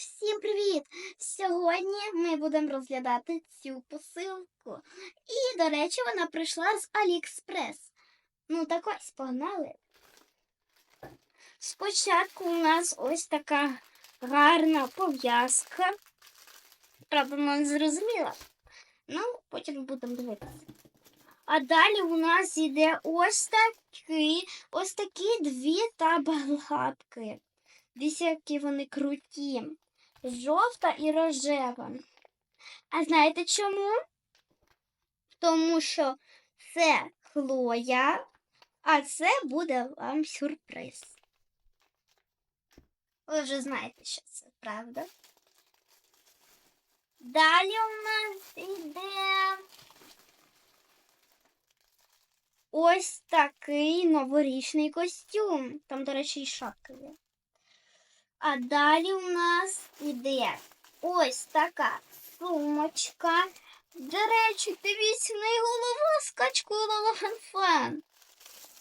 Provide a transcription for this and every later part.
Всім привіт! Сьогодні ми будемо розглядати цю посилку. І, до речі, вона прийшла з Аліекспрес. Ну, так ось погнали. Спочатку у нас ось така гарна пов'язка. Правда, не зрозуміла. Ну, потім будемо дивитися. А далі у нас йде ось такі, ось такі дві табалапки. Дивіться, які вони круті. Жовта і рожева. А знаєте чому? Тому що це Хлоя, а це буде вам сюрприз. Ви вже знаєте, що це, правда? Далі у нас йде ось такий новорічний костюм. Там, до речі, і шапка є. А далі у нас іде ось така сумочка. До речі, дивіться, на неї голова з качкою.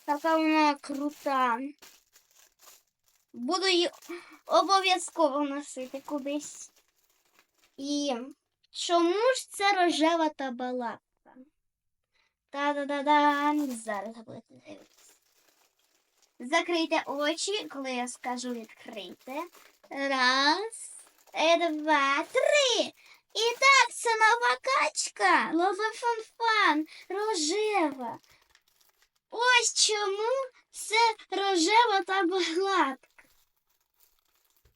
Така вона крута. Буду її обов'язково носити кудись. І чому ж це рожева табалапка? Та-да-да-да. Зараз будете дивитися. Закрийте очі, коли я скажу відкрийте. Раз, е, два, три. І так, це нова качка. Лова фанфан, рожева. Ось чому це рожева та баглатка.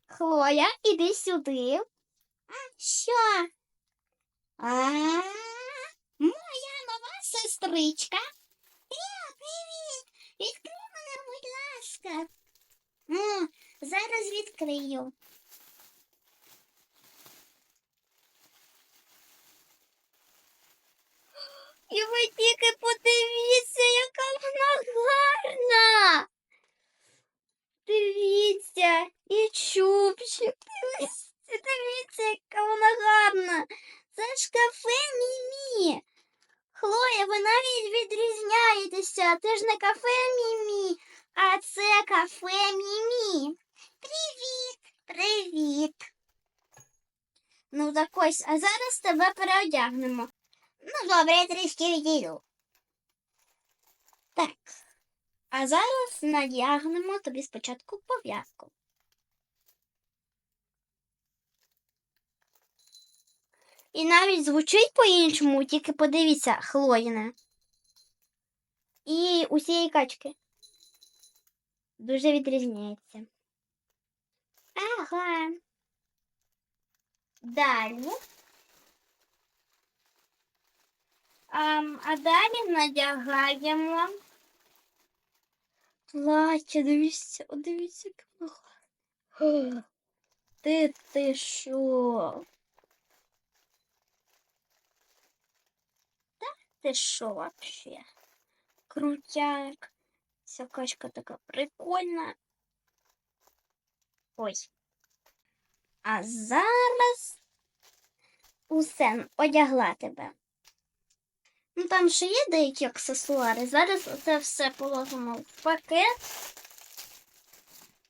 Хлоя, іди сюди. Що? А, моя нова сестричка. Ласка. О, зараз відкрию. І ви тільки подивіться, яка вона гарна. Дивіться, і чубчик. Дивіться, дивіться, яка вона гарна. Це ж кафе Мімі. Хлоя, ви навіть відрізняєтеся. Це ж не кафе Мімі, а це кафе Мімі. Привіт, привіт. Ну так ось, а зараз тебе переодягнемо. Ну, добре, я трішки відійду. Так. А зараз надягнемо тобі спочатку пов'язку. І навіть звучить по-іншому, тільки подивіться, Хлоїна. І усієї качки. Дуже відрізняється. Ага. Далі. Ам, а далі надягаємо. Плаття, дивіться, о, дивіться, яке воно гарне. Ти ти що? Ти що вообще? Крутяк. Ця качка така прикольна. Ой. А зараз усе одягла тебе. Ну там ще є деякі аксесуари. Зараз це все положимо в пакет.